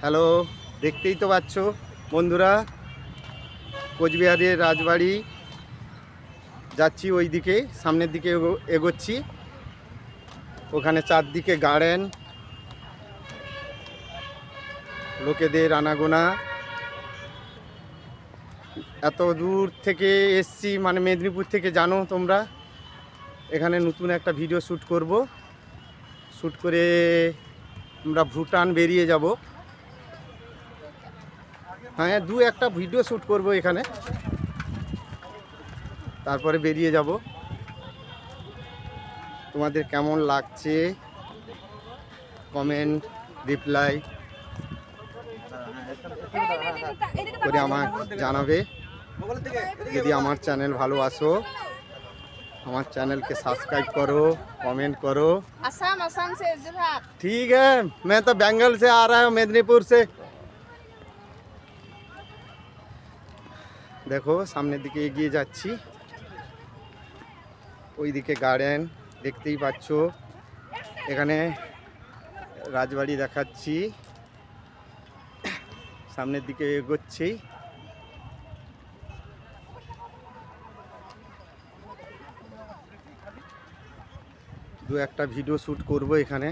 Hello, দেখতেই তো পাচ্ছ বন্ধুরা, কোচবিহারের রাজবাড়ি। যাচ্ছি ওই দিকে সামনের দিকে এগো- এগোচ্ছি। ওখানে চারদিকে গার্ডেন। লোকেদের আনাগোনা। এত দূর থেকে এসছি মানে মেদিনীপুর থেকে জানো তোমরা। এখানে নতুন একটা ভিডিও শ্যুট করব। শ্যুট করে আমরা ভুটান বেরিয়ে যাব। হ্যাঁ দু একটা ভিডিও শ্যুট করব এখানে তারপরে বেরিয়ে যাব তোমাদের কেমন লাগছে কমেন্ট রিপ্লাই করে আমার জানাবে যদি আমার চ্যানেল ভালোবাসো আমার চ্যানেলকে सब्सक्राइब करो कमेंट करो आसाम आसाम से जोरहाट ठीक है मैं तो बेंगल से आ रहा हूँ मेदिनीपुर से দেখো, সামনের দিকে এগিয়ে যাচ্ছি। ওইদিকে গার্ডেন দেখতেই পাচ্ছ। এখানে রাজবাড়ি দেখাচ্ছি। সামনের দিকে এগোচ্ছি। দু একটা ভিডিও শ্যুট করব এখানে।